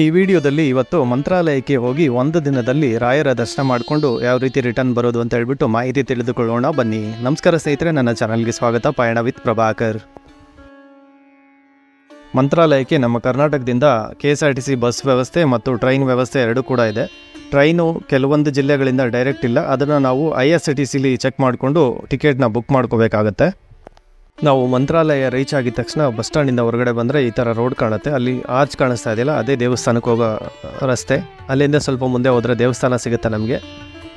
ಈ ವಿಡಿಯೋದಲ್ಲಿ ಇವತ್ತು ಮಂತ್ರಾಲಯಕ್ಕೆ ಹೋಗಿ ಒಂದು ದಿನದಲ್ಲಿ ರಾಯರ ದರ್ಶನ ಮಾಡಿಕೊಂಡು ಯಾವ ರೀತಿ ರಿಟರ್ನ್ ಬರೋದು ಅಂತ ಹೇಳ್ಬಿಟ್ಟು ಮಾಹಿತಿ ತಿಳಿದುಕೊಳ್ಳೋಣ ಬನ್ನಿ. ನಮಸ್ಕಾರ ಸ್ನೇಹಿತರೆ, ನನ್ನ ಚಾನಲ್ಗೆ ಸ್ವಾಗತ. ಪಯಣ ವಿತ್ ಪ್ರಭಾಕರ್. ಮಂತ್ರಾಲಯಕ್ಕೆ ನಮ್ಮ ಕರ್ನಾಟಕದಿಂದ K S R T C bus ವ್ಯವಸ್ಥೆ ಮತ್ತು ಟ್ರೈನ್ ವ್ಯವಸ್ಥೆ ಎರಡೂ ಕೂಡ ಇದೆ. ಟ್ರೈನು ಕೆಲವೊಂದು ಜಿಲ್ಲೆಗಳಿಂದ ಡೈರೆಕ್ಟ್ ಇಲ್ಲ. ಅದನ್ನು ನಾವು ಐ ಎಸ್ ಟಿ ಸಿಲಿ ಚೆಕ್ ಮಾಡಿಕೊಂಡು ಟಿಕೆಟ್ನ ಬುಕ್ ಮಾಡ್ಕೋಬೇಕಾಗತ್ತೆ. ನಾವು ಮಂತ್ರಾಲಯ ರೀಚ್ ಆಗಿದ ತಕ್ಷಣ ಬಸ್ ಸ್ಟ್ಯಾಂಡಿಂದ ಹೊರಗಡೆ ಬಂದರೆ ಈ ಥರ ರೋಡ್ ಕಾಣುತ್ತೆ. ಅಲ್ಲಿ ಆರ್ಚ್ ಕಾಣಿಸ್ತಾ ಇದೆಯಲ್ಲ, ಅದೇ ದೇವಸ್ಥಾನಕ್ಕೆ ಹೋಗೋ ರಸ್ತೆ. ಅಲ್ಲಿಂದ ಸ್ವಲ್ಪ ಮುಂದೆ ಹೋದರೆ ದೇವಸ್ಥಾನ ಸಿಗುತ್ತೆ ನಮಗೆ?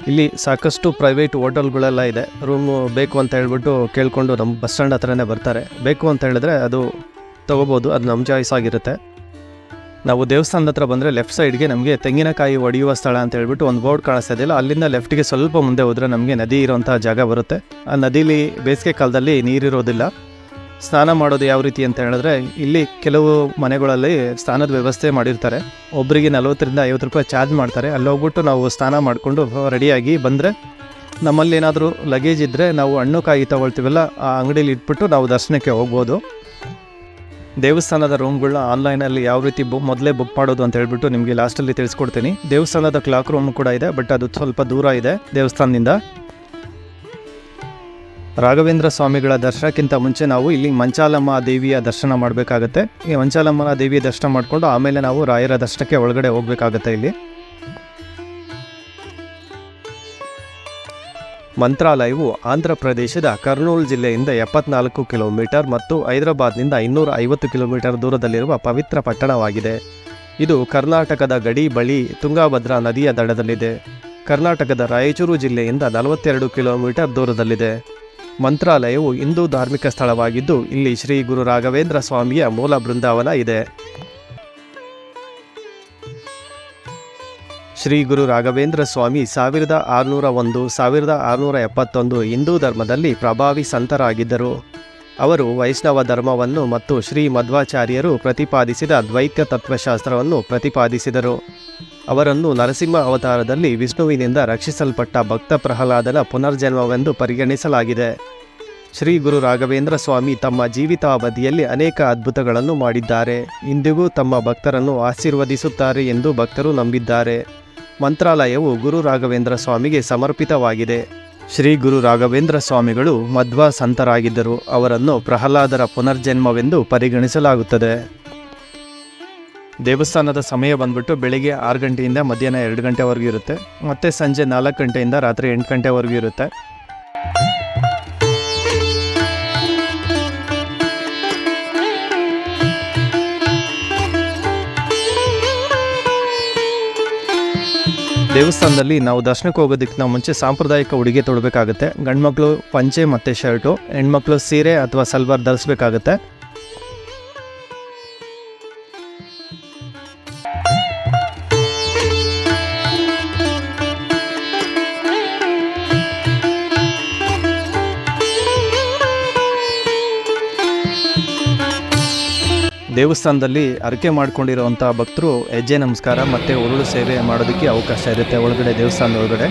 ಇಲ್ಲಿ ಸಾಕಷ್ಟು ಪ್ರೈವೇಟ್ ಹೋಟೆಲ್ಗಳೆಲ್ಲ ಇದೆ. ರೂಮು ಬೇಕು ಅಂತ ಹೇಳ್ಬಿಟ್ಟು ಕೇಳಿಕೊಂಡು ನಮ್ಮ ಬಸ್ ಸ್ಟ್ಯಾಂಡ್ ಹತ್ರನೇ ಬರ್ತಾರೆ. ಬೇಕು ಅಂತ ಹೇಳಿದ್ರೆ ಅದು ತೊಗೋಬೋದು, ಅದು ನಮ್ಮ ಚಾಯ್ಸ್ ಆಗಿರುತ್ತೆ. ನಾವು ದೇವಸ್ಥಾನದ ಹತ್ರ ಬಂದರೆ ಲೆಫ್ಟ್ ಸೈಡ್ಗೆ ನಮಗೆ ತೆಂಗಿನಕಾಯಿ ಒಡೆಯುವ ಸ್ಥಳ ಅಂತ ಹೇಳ್ಬಿಟ್ಟು ಒಂದು ಬೋರ್ಡ್ ಕಾಣಿಸ್ತಾ ಇದೆಯಲ್ಲ ಅಲ್ಲಿಂದ ಲೆಫ್ಟ್ಗೆ ಸ್ವಲ್ಪ ಮುಂದೆ ಹೋದರೆ ನಮಗೆ ನದಿ ಇರುವಂತಹ ಜಾಗ ಬರುತ್ತೆ. ಆ ನದಿಲಿ ಬೇಸಿಗೆ ಕಾಲದಲ್ಲಿ ನೀರಿರೋದಿಲ್ಲ ಸ್ನಾನ ಮಾಡೋದು ಯಾವ ರೀತಿ ಅಂತ ಹೇಳಿದ್ರೆ ಇಲ್ಲಿ ಕೆಲವು ಮನೆಗಳಲ್ಲಿ ಸ್ನಾನದ ವ್ಯವಸ್ಥೆ ಮಾಡಿರ್ತಾರೆ. ಒಬ್ಬರಿಗೆ ನಲವತ್ತರಿಂದ ಐವತ್ತು ರೂಪಾಯಿ ಚಾರ್ಜ್ ಮಾಡ್ತಾರೆ. ಅಲ್ಲಿ ಹೋಗ್ಬಿಟ್ಟು ನಾವು ಸ್ನಾನ ಮಾಡಿಕೊಂಡು ರೆಡಿಯಾಗಿ ಬಂದರೆ ನಮ್ಮಲ್ಲಿ ಏನಾದರೂ ಲಗೇಜ್ ಇದ್ದರೆ ನಾವು ಹಣ್ಣು ಕಾಯಿ ತಗೊಳ್ತೀವಲ್ಲ, ಆ ಅಂಗಡಿಲಿ ಇಟ್ಬಿಟ್ಟು ನಾವು ದರ್ಶನಕ್ಕೆ ಹೋಗ್ಬೋದು. ದೇವಸ್ಥಾನದ ರೂಮ್ಗಳನ್ನ ಆನ್ಲೈನಲ್ಲಿ ಯಾವ ರೀತಿ ಬುಕ್ ಮೊದಲೇ ಬುಕ್ ಮಾಡೋದು ಅಂತ ಹೇಳ್ಬಿಟ್ಟು ನಿಮಗೆ ಲಾಸ್ಟಲ್ಲಿ ತಿಳಿಸ್ಕೊಡ್ತೀನಿ. ದೇವಸ್ಥಾನದ ಕ್ಲಾಕ್ ರೂಮ್ ಕೂಡ ಇದೆ ಬಟ್ ಅದು ಸ್ವಲ್ಪ ದೂರ ಇದೆ ದೇವಸ್ಥಾನದಿಂದ. ರಾಘವೇಂದ್ರ ಸ್ವಾಮಿಗಳ ದರ್ಶನಕ್ಕಿಂತ ಮುಂಚೆ ನಾವು ಇಲ್ಲಿ ಮಂಚಾಲಮ್ಮ ದೇವಿಯ ದರ್ಶನ ಮಾಡಬೇಕಾಗತ್ತೆ. ಈ ಮಂಚಾಲಮ್ಮ ದೇವಿಯ ದರ್ಶನ ಮಾಡಿಕೊಂಡು ಆಮೇಲೆ ನಾವು ರಾಯರ ದರ್ಶನಕ್ಕೆ ಒಳಗಡೆ ಹೋಗಬೇಕಾಗತ್ತೆ ಇಲ್ಲಿ. ಮಂತ್ರಾಲಯವು ಆಂಧ್ರ ಪ್ರದೇಶದ ಕರ್ನೂಲ್ ಜಿಲ್ಲೆಯಿಂದ ಎಪ್ಪತ್ನಾಲ್ಕು ಕಿಲೋಮೀಟರ್ ಮತ್ತು ಹೈದರಾಬಾದ್ನಿಂದ ಇನ್ನೂರ ಐವತ್ತು ಕಿಲೋಮೀಟರ್ ದೂರದಲ್ಲಿರುವ ಪವಿತ್ರ ಪಟ್ಟಣವಾಗಿದೆ. ಇದು ಕರ್ನಾಟಕದ ಗಡಿ, ಬಳಿ, ತುಂಗಾಭದ್ರಾ ನದಿಯ ದಡದಲ್ಲಿದೆ. ಕರ್ನಾಟಕದ ರಾಯಚೂರು ಜಿಲ್ಲೆಯಿಂದ ನಲವತ್ತೆರಡು ಕಿಲೋಮೀಟರ್ ದೂರದಲ್ಲಿದೆ. ಮಂತ್ರಾಲಯವು ಹಿಂದೂ ಧಾರ್ಮಿಕ ಸ್ಥಳವಾಗಿದ್ದು, ಇಲ್ಲಿ ಶ್ರೀ ಗುರು ರಾಘವೇಂದ್ರ ಸ್ವಾಮಿಯ ಮೂಲ ಬೃಂದಾವನ ಇದೆ. ಶ್ರೀ ಗುರು ರಾಘವೇಂದ್ರ ಸ್ವಾಮಿ ಸಾವಿರದ ಆರುನೂರ ಒಂದು, ಸಾವಿರದ ಆರುನೂರ ಎಪ್ಪತ್ತೊಂದು ಹಿಂದೂ ಧರ್ಮದಲ್ಲಿ ಪ್ರಭಾವಿ ಸಂತರಾಗಿದ್ದರು. ಅವರು ವೈಷ್ಣವ ಧರ್ಮವನ್ನು ಮತ್ತು ಶ್ರೀ ಮಧ್ವಾಚಾರ್ಯರು ಪ್ರತಿಪಾದಿಸಿದ ದ್ವೈತ ತತ್ವಶಾಸ್ತ್ರವನ್ನು ಪ್ರತಿಪಾದಿಸಿದರು. ಅವರನ್ನು ನರಸಿಂಹ ಅವತಾರದಲ್ಲಿ ವಿಷ್ಣುವಿನಿಂದ ರಕ್ಷಿಸಲ್ಪಟ್ಟ ಭಕ್ತ ಪ್ರಹ್ಲಾದನ ಪುನರ್ಜನ್ಮವೆಂದು ಪರಿಗಣಿಸಲಾಗಿದೆ. ಶ್ರೀ ಗುರು ರಾಘವೇಂದ್ರ ಸ್ವಾಮಿ ತಮ್ಮ ಜೀವಿತಾವಧಿಯಲ್ಲಿ ಅನೇಕ ಅದ್ಭುತಗಳನ್ನು ಮಾಡಿದ್ದಾರೆ. ಇಂದಿಗೂ ತಮ್ಮ ಭಕ್ತರನ್ನು ಆಶೀರ್ವದಿಸುತ್ತಾರೆ ಎಂದು ಭಕ್ತರು ನಂಬಿದ್ದಾರೆ. ಮಂತ್ರಾಲಯವು ಗುರು ರಾಘವೇಂದ್ರ ಸ್ವಾಮಿಗೆ ಸಮರ್ಪಿತವಾಗಿದೆ. ಶ್ರೀ ಗುರು ರಾಘವೇಂದ್ರ ಸ್ವಾಮಿಗಳು ಮಧ್ವ ಸಂತರಾಗಿದ್ದರು. ಅವರನ್ನು ಪ್ರಹ್ಲಾದರ ಪುನರ್ಜನ್ಮವೆಂದು ಪರಿಗಣಿಸಲಾಗುತ್ತದೆ. ದೇವಸ್ಥಾನದ ಸಮಯ ಬಂದ್ಬಿಟ್ಟು ಬೆಳಿಗ್ಗೆ ಆರು ಗಂಟೆಯಿಂದ ಮಧ್ಯಾಹ್ನ ಎರಡು ಗಂಟೆವರೆಗೂ ಇರುತ್ತೆ. ಮತ್ತು ಸಂಜೆ ನಾಲ್ಕು ಗಂಟೆಯಿಂದ ರಾತ್ರಿ ಎಂಟು ಗಂಟೆವರೆಗೂ ಇರುತ್ತೆ. ದೇವಸ್ಥಾನದಲ್ಲಿ ನಾವು ದರ್ಶನಕ್ಕೆ ಹೋಗೋದಕ್ಕಿಂತ ಮುಂಚೆ ಸಾಂಪ್ರದಾಯಿಕ ಉಡುಗೆ ತೊಡಬೇಕಾಗುತ್ತೆ. ಗಂಡ್ಮಕ್ಳು ಪಂಚೆ ಮತ್ತು ಶರ್ಟು, ಹೆಣ್ಮಕ್ಳು ಸೀರೆ ಅಥವಾ ಸಲ್ವಾರ್ ಧರಿಸ್ಬೇಕಾಗತ್ತೆ. ದೇವಸ್ಥಾನದಲ್ಲಿ ಅರಕೆ ಮಾಡ್ಕೊಂಡಿರುವಂಥ ಭಕ್ತರು ಹೆಜ್ಜೆ ನಮಸ್ಕಾರ ಮತ್ತು ಉರುಳು ಸೇವೆ ಮಾಡೋದಕ್ಕೆ ಅವಕಾಶ ಇರುತ್ತೆ ಒಳಗಡೆ ದೇವಸ್ಥಾನದ ಒಳಗಡೆ.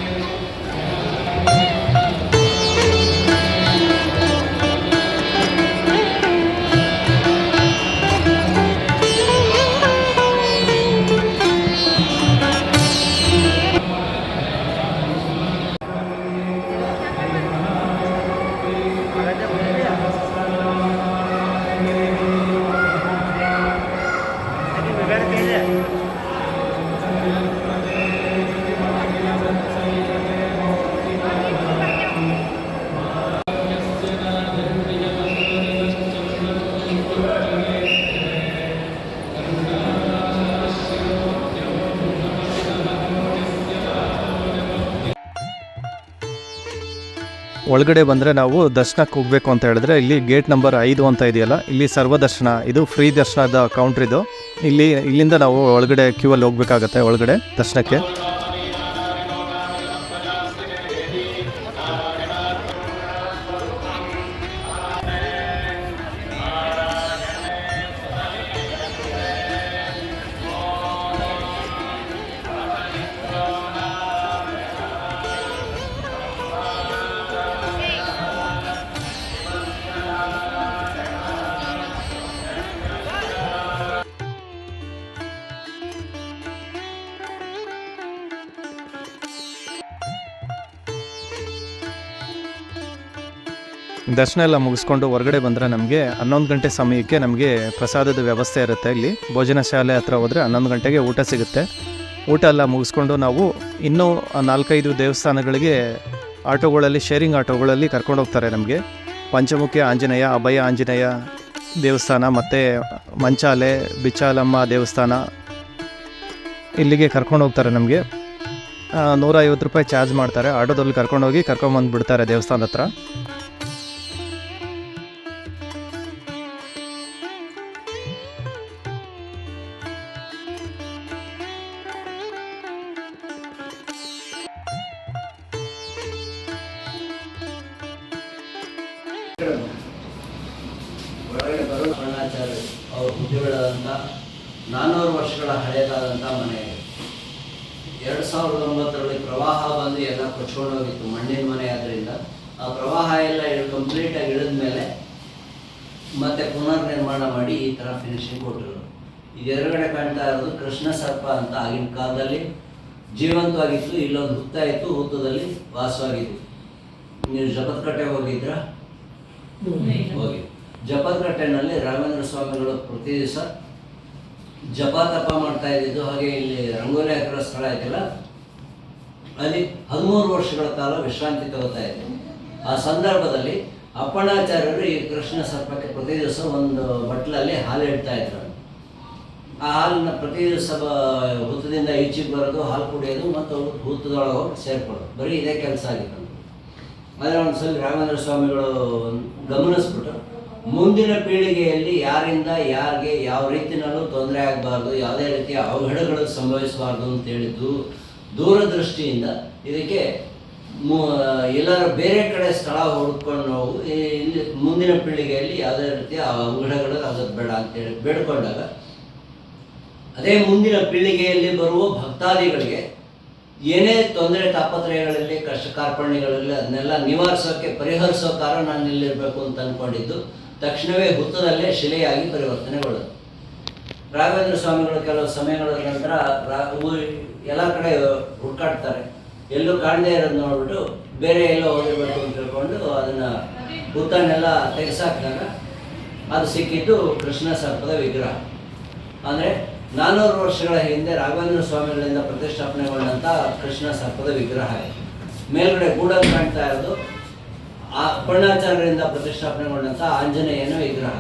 ಒಳಗಡೆ ಬಂದರೆ ನಾವು ದರ್ಶನಕ್ಕೆ ಹೋಗಬೇಕು ಅಂತ ಹೇಳಿದ್ರೆ ಇಲ್ಲಿ ಗೇಟ್ ನಂಬರ್ ಐದು ಅಂತ ಇದೆಯಲ್ಲ, ಇಲ್ಲಿ ಸರ್ವ ದರ್ಶನ ಇದು ಫ್ರೀ ದರ್ಶನದ ಕೌಂಟ್ರ್ ಇದು. ಇಲ್ಲಿ ಇಲ್ಲಿಂದ ನಾವು ಒಳಗಡೆ ಕ್ಯೂ ಅಲ್ಲಿ ಹೋಗ್ಬೇಕಾಗತ್ತೆ ಒಳಗಡೆ ದರ್ಶನಕ್ಕೆ. ದರ್ಶನ ಎಲ್ಲ ಮುಗಿಸ್ಕೊಂಡು ಹೊರಗಡೆ ಬಂದರೆ ನಮಗೆ ಹನ್ನೊಂದು ಗಂಟೆ ಸಮಯಕ್ಕೆ ನಮಗೆ ಪ್ರಸಾದದ ವ್ಯವಸ್ಥೆ ಇರುತ್ತೆ ಇಲ್ಲಿ. ಭೋಜನ ಶಾಲೆ ಹತ್ರ ಹೋದರೆ ಹನ್ನೊಂದು ಗಂಟೆಗೆ ಊಟ ಸಿಗುತ್ತೆ. ಊಟ ಎಲ್ಲ ಮುಗಿಸ್ಕೊಂಡು ನಾವು ಇನ್ನೂ ನಾಲ್ಕೈದು ದೇವಸ್ಥಾನಗಳಿಗೆ ಆಟೋಗಳಲ್ಲಿ ಶೇರಿಂಗ್ ಆಟೋಗಳಲ್ಲಿ ಕರ್ಕೊಂಡು ಹೋಗ್ತಾರೆ ನಮಗೆ. ಪಂಚಮುಖಿ, ಆಂಜನೇಯ, ಅಭಯ ಆಂಜನೇಯ ದೇವಸ್ಥಾನ ಮತ್ತು ಮಂಚಾಲೆ ಬಿಚ್ಚಾಲಮ್ಮ ದೇವಸ್ಥಾನ ಇಲ್ಲಿಗೆ ಕರ್ಕೊಂಡು ಹೋಗ್ತಾರೆ ನಮಗೆ. ನೂರೈವತ್ತು ರೂಪಾಯಿ ಚಾರ್ಜ್ ಮಾಡ್ತಾರೆ. ಆಟೋದಲ್ಲಿ ಕರ್ಕೊಂಡೋಗಿ ಕರ್ಕೊಂಬಂದು ಬಿಡ್ತಾರೆ ದೇವಸ್ಥಾನದ ಹತ್ರ. ನಾನ್ನೂರು ವರ್ಷಗಳ ಹಳೆಯದಾದಂಥ ಮನೆ ಎರಡು ಸಾವಿರದ ಒಂಬತ್ತರಲ್ಲಿ ಪ್ರವಾಹ ಬಂದು ಎಲ್ಲ ಕೊಚ್ಕೊಂಡು ಹೋಗಿತ್ತು ಮಣ್ಣಿನ ಮನೆ ಆದ್ದರಿಂದ ಆ ಪ್ರವಾಹ ಎಲ್ಲ ಕಂಪ್ಲೀಟಾಗಿ ಇಳಿದ ಮೇಲೆ ಮತ್ತೆ ಪುನರ್ ನಿರ್ಮಾಣ ಮಾಡಿ ಈ ಥರ ಫಿನಿಶಿಂಗ್ ಕೊಟ್ಟರು ಇದು ಎದುರುಗಡೆ ಕಾಣ್ತಾ ಇರೋದು ಕೃಷ್ಣ ಸರ್ಪ ಅಂತ ಆಗಿನ ಕಾಲದಲ್ಲಿ ಜೀವಂತವಾಗಿತ್ತು ಇಲ್ಲೊಂದು ಹುತ್ತ ಇತ್ತು ಹುತ್ತದಲ್ಲಿ ವಾಸವಾಗಿತ್ತು. ನೀವು ಜಪತ್ಕಟ್ಟೆ ಹೋಗಿದ್ರಾ? ಹೋಗಿ. ಜಪತ್ಕಟ್ಟೆನಲ್ಲಿ ರಾಘವೇಂದ್ರ ಸ್ವಾಮಿಗಳು ಪ್ರತಿ ದಿವಸ ಜಪ ತಪ ಮಾಡ್ತಾ ಇದ್ದಿದ್ದು, ಹಾಗೆ ಇಲ್ಲಿ ರಂಗೋಲಿ ಹಾಕಿರೋ ಸ್ಥಳ ಐತಲ್ಲ? ಅಲ್ಲಿ ಹದಿಮೂರು ವರ್ಷಗಳ ಕಾಲ ವಿಶ್ರಾಂತಿ ತಗೋತಾ ಇದ್ದೆ. ಆ ಸಂದರ್ಭದಲ್ಲಿ ಅಪ್ಪಣಾಚಾರ್ಯರು ಈ ಕೃಷ್ಣ ಸರ್ಪಕ್ಕೆ ಪ್ರತಿ ದಿವಸ ಒಂದು ಬಟ್ಲಲ್ಲಿ ಹಾಲು ಇಡ್ತಾ ಇದ್ರು. ಆ ಹಾಲನ್ನ ಪ್ರತಿ ದಿವಸ ಹುತ್ತದಿಂದ ಈಚೆಗೆ ಬರೋದು, ಹಾಲು ಕುಡಿಯೋದು ಮತ್ತು ಹುತ್ತದೊಳಗೆ ಹೋಗಿ ಸೇರ್ಕೊಳ್ಳೋದು. ಬರೀ ಇದೇ ಕೆಲಸ ಆಗಿತ್ತು. ಆದರೆ ಒಂದ್ಸಲ ರಾಮೇಂದ್ರ ಸ್ವಾಮಿಗಳು ಗಮನಿಸ್ಬಿಟ್ಟು ಮುಂದಿನ ಪೀಳಿಗೆಯಲ್ಲಿ ಯಾರಿಂದ ಯಾರಿಗೆ ಯಾವ ರೀತಿನಲ್ಲೂ ತೊಂದರೆ ಆಗಬಾರ್ದು, ಯಾವುದೇ ರೀತಿಯ ಅವಘಡಗಳು ಸಂಭವಿಸಬಾರ್ದು ಅಂತ ಹೇಳಿದ್ದು ದೂರದೃಷ್ಟಿಯಿಂದ ಇದಕ್ಕೆ ಎಲ್ಲಾರು ಬೇರೆ ಕಡೆ ಸ್ಥಳ ಹುಡ್ಕೊಂಡು ನಾವು ಇಲ್ಲಿ ಮುಂದಿನ ಪೀಳಿಗೆಯಲ್ಲಿ ಯಾವುದೇ ರೀತಿಯ ಅವಘಡಗಳು ಆಗೋದು ಬೇಡ ಅಂತೇಳಿ ಬೇಡ್ಕೊಂಡಾಗ ಅದೇ ಮುಂದಿನ ಪೀಳಿಗೆಯಲ್ಲಿ ಬರುವ ಭಕ್ತಾದಿಗಳಿಗೆ ಏನೇ ತೊಂದರೆ ತಾಪತ್ರಯಗಳಲ್ಲಿ, ಕಷ್ಟ ಕಾರ್ಪಣ್ಯಗಳಲ್ಲಿ ಅದನ್ನೆಲ್ಲ ನಿವಾರಿಸೋಕೆ, ಪರಿಹರಿಸೋ ಕಾರಣ ನಾನು ಇಲ್ಲಿರಬೇಕು ಅಂತ ಅಂದ್ಕೊಂಡಿದ್ದು ತಕ್ಷಣವೇ ಹುತ್ತದಲ್ಲೇ ಶಿಲೆಯಾಗಿ ಪರಿವರ್ತನೆಗೊಳ್ಳೋದು. ರಾಘವೇಂದ್ರ ಸ್ವಾಮಿಗಳು ಕೆಲವು ಸಮಯಗಳ ನಂತರ ಎಲ್ಲ ಕಡೆ ಹುಡ್ಕಾಡ್ತಾರೆ ಎಲ್ಲೂ ಕಾಣದೇ ಇರೋದು ನೋಡ್ಬಿಟ್ಟು ಬೇರೆ ಎಲ್ಲೋ ಹೋಗಿರ್ಬೇಕು ಅಂತ ತಿಳ್ಕೊಂಡು ಅದನ್ನು ಹುತ್ತನ್ನೆಲ್ಲ ತೆಗೆಸಾಕಿದಾಗ ಅದು ಸಿಕ್ಕಿದ್ದು ಕೃಷ್ಣ ಸರ್ಪದ ವಿಗ್ರಹ. ಅಂದರೆ ನಾನ್ನೂರು ವರ್ಷಗಳ ಹಿಂದೆ ರಾಘವೇಂದ್ರ ಸ್ವಾಮಿಗಳಿಂದ ಪ್ರತಿಷ್ಠಾಪನೆಗೊಂಡಂಥ ಕೃಷ್ಣ ಸರ್ಪದ ವಿಗ್ರಹ ಮೇಲ್ಗಡೆ ಗೂಡಲ್ಲಿ ಕಾಣ್ತಾ ಇರೋದು ಅಪ್ಪಣ್ಣಾಚಾರ್ಯರಿಂದ ಪ್ರತಿಷ್ಠಾಪನೆಗೊಂಡಂಥ ಆಂಜನೇಯನ ವಿಗ್ರಹ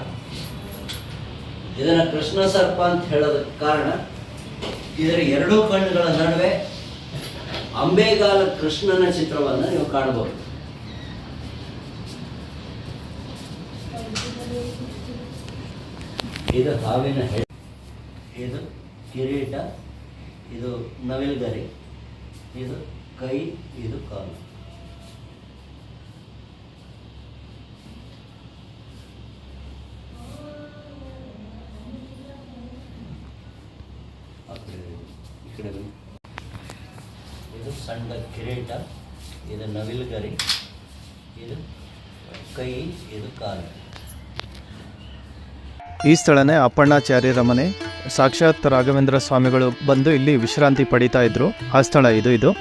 ಇದನ್ನ ಕೃಷ್ಣ ಸರ್ಪ ಅಂತ ಹೇಳೋದಕ್ಕೆ ಕಾರಣ, ಇದರ ಎರಡೂ ಕಣ್ಣುಗಳ ನಡುವೆ ಅಂಬೆಗಾಲ ಕೃಷ್ಣನ ಚಿತ್ರವನ್ನು ನೀವು ಕಾಣಬಹುದು. ಇದು ಹಾವಿನ ಇದು ಕಿರೀಟ. ಇದು ನವಿಲ್ಗರಿ. ಇದು ಕೈ. ಇದು ಕಾಲು. ಸಣ್ಣ ಕಿರೀಟ, ಇದು ನವಿಲ್ಗರಿ ಇದು ಕೈ, ಇದು ಕಾಲು. ಈ ಸ್ಥಳನೇ ಅಪ್ಪಣ್ಣಾಚಾರ್ಯರ ಮನೆ ಸಾಕ್ಷಾತ್ ರಾಘವೇಂದ್ರ ಸ್ವಾಮಿಗಳು ಬಂದು ಇಲ್ಲಿ ವಿಶ್ರಾಂತಿ ಪಡಿತಾ ಇದ್ರು. ಆ ಸ್ಥಳ ಇದು ಇದು.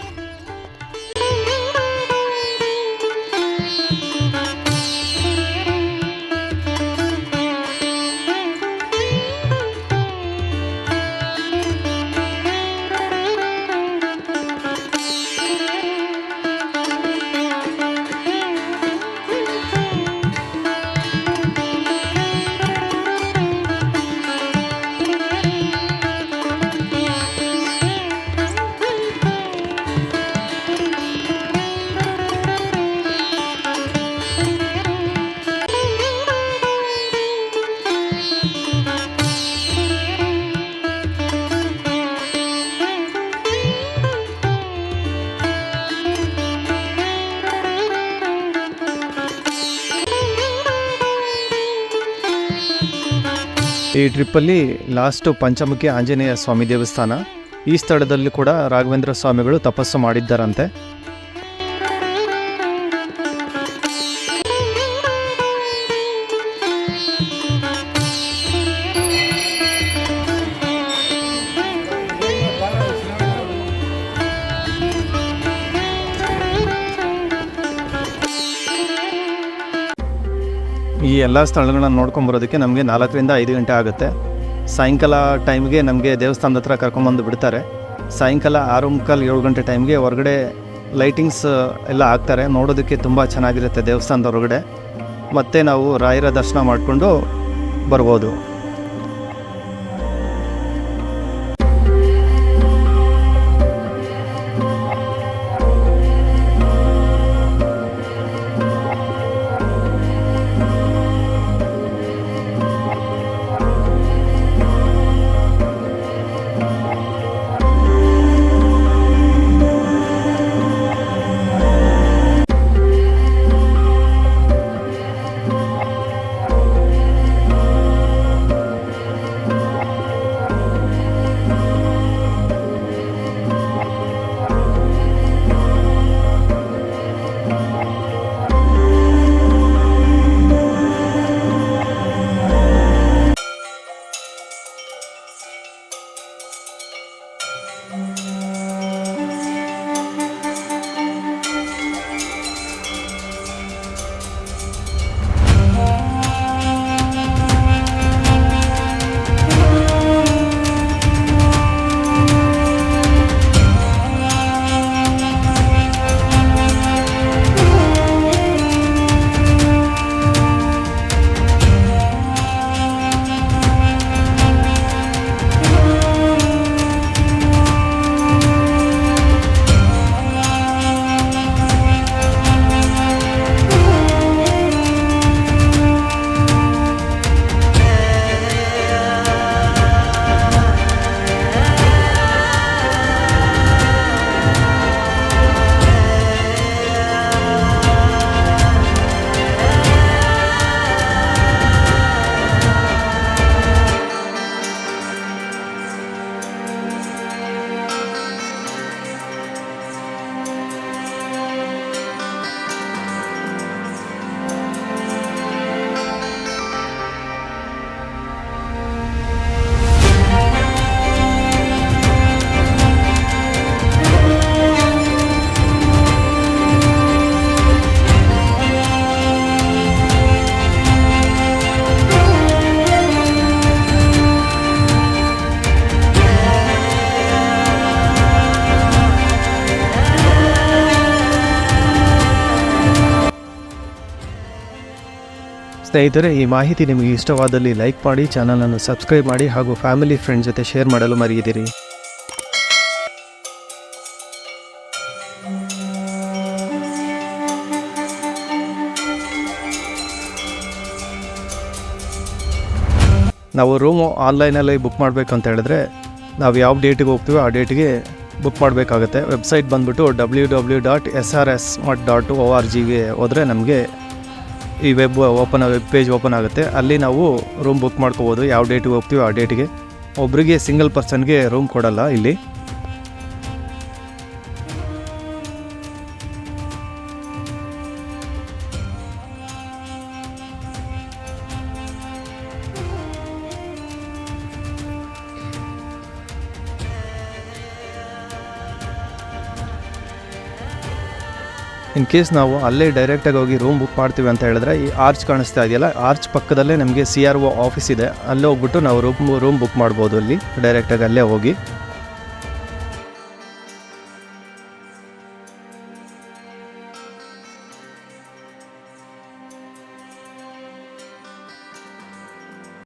ಈ ಟ್ರಿಪ್ಪಲ್ಲಿ ಲಾಸ್ಟು ಪಂಚಮುಖಿ ಆಂಜನೇಯ ಸ್ವಾಮಿ ದೇವಸ್ಥಾನ ಈ ಸ್ಥಳದಲ್ಲಿ ಕೂಡ ರಾಘವೇಂದ್ರ ಸ್ವಾಮಿಗಳು ತಪಸ್ಸು ಮಾಡಿದ್ದಾರಂತೆ. ಎಲ್ಲ ಸ್ಥಳಗಳನ್ನ ನೋಡ್ಕೊಂಬರೋದಕ್ಕೆ ನಮಗೆ ನಾಲ್ಕರಿಂದ ಐದು ಗಂಟೆ ಆಗುತ್ತೆ. ಸಾಯಂಕಾಲ ಟೈಮ್ಗೆ ನಮಗೆ ದೇವಸ್ಥಾನದ ಹತ್ರ ಕರ್ಕೊಂಬಂದು ಬಿಡ್ತಾರೆ. ಸಾಯಂಕಾಲ ಆರು ಮುಕ್ಕಾಲು ಏಳು ಗಂಟೆ ಟೈಮ್ಗೆ ಹೊರಗಡೆ ಲೈಟಿಂಗ್ಸ್ ಎಲ್ಲ ಹಾಕ್ತಾರೆ. ನೋಡೋದಕ್ಕೆ ತುಂಬ ಚೆನ್ನಾಗಿರುತ್ತೆ ದೇವಸ್ಥಾನದ ಹೊರಗಡೆ. ಮತ್ತು ನಾವು ರಾಯರ ದರ್ಶನ ಮಾಡಿಕೊಂಡು ಬರ್ಬೋದು. ಸ್ನೇಹಿತರೆ, ಈ ಮಾಹಿತಿ ನಿಮಗೆ ಇಷ್ಟವಾದಲ್ಲಿ ಲೈಕ್ ಮಾಡಿ, ಚಾನಲನ್ನು ಸಬ್ಸ್ಕ್ರೈಬ್ ಮಾಡಿ ಹಾಗೂ ಫ್ಯಾಮಿಲಿ ಫ್ರೆಂಡ್ ಜೊತೆ ಶೇರ್ ಮಾಡಲು ಮರೆಯದಿರಿ. ನಾವು ರೂಮು ಆನ್ಲೈನಲ್ಲಿ ಬುಕ್ ಮಾಡಬೇಕು ಅಂತ ಹೇಳಿದ್ರೆ, ನಾವು ಯಾವ ಡೇಟಿಗೆ ಹೋಗ್ತೀವೋ ಆ ಡೇಟಿಗೆ ಬುಕ್ ಮಾಡಬೇಕಾಗುತ್ತೆ. ವೆಬ್ಸೈಟ್ ಬಂದುಬಿಟ್ಟು W W dot S R S Mutt dot O R ಜಿಗೆ ಹೋದರೆ ನಮಗೆ ಈ web open web page open ಆಗುತ್ತೆ. ಅಲ್ಲಿ ನಾವು ರೂಮ್ ಬುಕ್ ಮಾಡ್ಕೋಬೋದು. ಯಾವ ಡೇಟಿಗೆ ಹೋಗ್ತೀವೋ ಆ ಡೇಟಿಗೆ ಒಬ್ಬರಿಗೆ ಸಿಂಗಲ್ ಪರ್ಸನ್ಗೆ ರೂಮ್ ಕೊಡಲ್ಲ ಇಲ್ಲಿ. ಇನ್ ಕೇಸ್ ನಾವು ಅಲ್ಲೇ ಡೈರೆಕ್ಟಾಗಿ ಹೋಗಿ ರೂಮ್ ಬುಕ್ ಮಾಡ್ತೀವಿ ಅಂತ ಹೇಳಿದ್ರೆ ಈ ಆರ್ಚ್ ಕಾಣಿಸ್ತಾ ಇದೆಯಲ್ಲ ಆರ್ಚ್ ಪಕ್ಕದಲ್ಲೇ ನಮಗೆ ಸಿ ಆರ್ ಒ ಆಫೀಸ್ ಇದೆ. ಅಲ್ಲೇ ಹೋಗ್ಬಿಟ್ಟು ನಾವು ರೂಮ್ ರೂಮ್ ಬುಕ್ ಮಾಡ್ಬೋದು ಅಲ್ಲಿ. ಡೈರೆಕ್ಟಾಗಿ ಅಲ್ಲೇ ಹೋಗಿ.